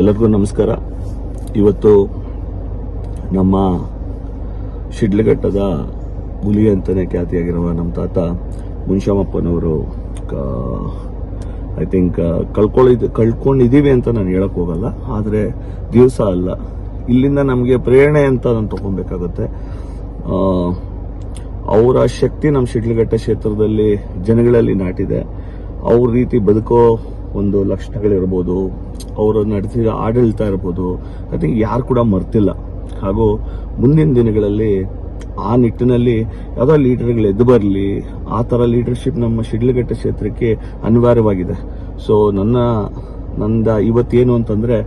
ಎಲ್ಲರಿಗೂ ನಮಸ್ಕಾರ. ಇವತ್ತು ನಮ್ಮ ಶಿಡ್ಲಘಟ್ಟದ ಹುಲಿ ಅಂತಲೇ ಖ್ಯಾತಿಯಾಗಿರುವ ನಮ್ಮ ತಾತ ಮುನ್ಶಾಮಪ್ಪನವರು ಐ ಥಿಂಕ್ ಕಳ್ಕೊಳ್ಳಿದ್ ಕಳ್ಕೊಂಡಿದ್ದೀವಿ ಅಂತ ನಾನು ಹೇಳಕ್ ಹೋಗಲ್ಲ. ಆದರೆ ದಿವಸ ಅಲ್ಲ. ಇಲ್ಲಿಂದ ನಮಗೆ ಪ್ರೇರಣೆ ಅಂತ ನಾನು ತಗೊಬೇಕಾಗುತ್ತೆ. ಅವರ ಶಕ್ತಿ ನಮ್ಮ ಶಿಡ್ಲಘಟ್ಟ ಕ್ಷೇತ್ರದಲ್ಲಿ ಜನಗಳಲ್ಲಿ ನಾಟಿದೆ. ಅವ್ರ ರೀತಿ ಬದುಕೋ ಒಂದು ಲಕ್ಷಣಗಳಿರ್ಬೋದು, ಅವರು ನಡೆಸಿದ ಆಡಳಿತ ಇರ್ಬೋದು ಐ ಥಿಂಕ್ ಯಾರು ಕೂಡ ಮರ್ತಿಲ್ಲ. ಹಾಗೂ ಮುಂದಿನ ದಿನಗಳಲ್ಲಿ ಆ ನಿಟ್ಟಿನಲ್ಲಿ ಯಾವುದೋ ಲೀಡರ್ಗಳು ಎದ್ದು ಬರಲಿ, ಆ ಥರ ಲೀಡರ್ಶಿಪ್ ನಮ್ಮ ಶಿಡ್ಲಘಟ್ಟ ಕ್ಷೇತ್ರಕ್ಕೆ ಅನಿವಾರ್ಯವಾಗಿದೆ. ಸೊ ನನ್ನ, ನಂದ ಇವತ್ತೇನು ಅಂತಂದರೆ,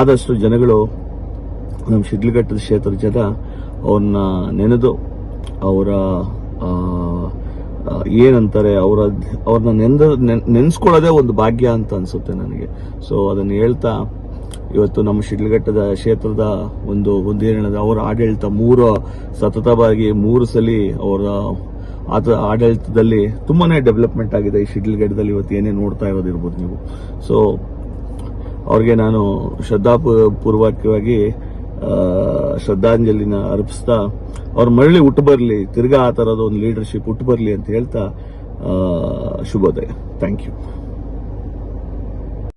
ಆದಷ್ಟು ಜನಗಳು ನಮ್ಮ ಶಿಡ್ಲಘಟ್ಟದ ಕ್ಷೇತ್ರದ ಜನ ಅವ್ರನ್ನ ನೆನೆದು, ಅವರ ಏನಂತಾರೆ, ಅವರ ಅವ್ರನ್ನ ನೆಂದ ನೆನೆಸ್ಕೊಳ್ಳೋದೇ ಒಂದು ಭಾಗ್ಯ ಅಂತ ಅನ್ಸುತ್ತೆ ನನಗೆ. ಸೊ ಅದನ್ನು ಹೇಳ್ತಾ, ಇವತ್ತು ನಮ್ಮ ಶಿಡ್ಲಘಟ್ಟದ ಕ್ಷೇತ್ರದ ಒಂದು ಒಂದು ಏನದ, ಅವರ ಆಡಳಿತ ಮೂರು, ಸತತವಾಗಿ ಮೂರು ಸಲ ಅವರ ಆತ ಆಡಳಿತದಲ್ಲಿ ತುಂಬಾನೇ ಡೆವಲಪ್ಮೆಂಟ್ ಆಗಿದೆ ಈ ಶಿಡ್ಲಘಟ್ಟದಲ್ಲಿ ಇವತ್ತು ಏನೇ ನೋಡ್ತಾ ಇರೋದಿರ್ಬೋದು ನೀವು. ಸೊ ಅವ್ರಿಗೆ ನಾನು ಶ್ರದ್ಧಾಪೂರ್ವಕವಾಗಿ ಶ್ರದ್ಧಾಂಜಲಿನ ಅರ್ಪಿಸ್ತಾ ಅವ್ರು ಮರಳಿ ಹುಟ್ಟು ಬರಲಿ, ತಿರ್ಗಾ ಆ ಥರದ ಒಂದು ಲೀಡರ್ಶಿಪ್ ಹುಟ್ಟು ಬರಲಿ ಅಂತ ಹೇಳ್ತಾ ಶುಭೋದಯ. Thank you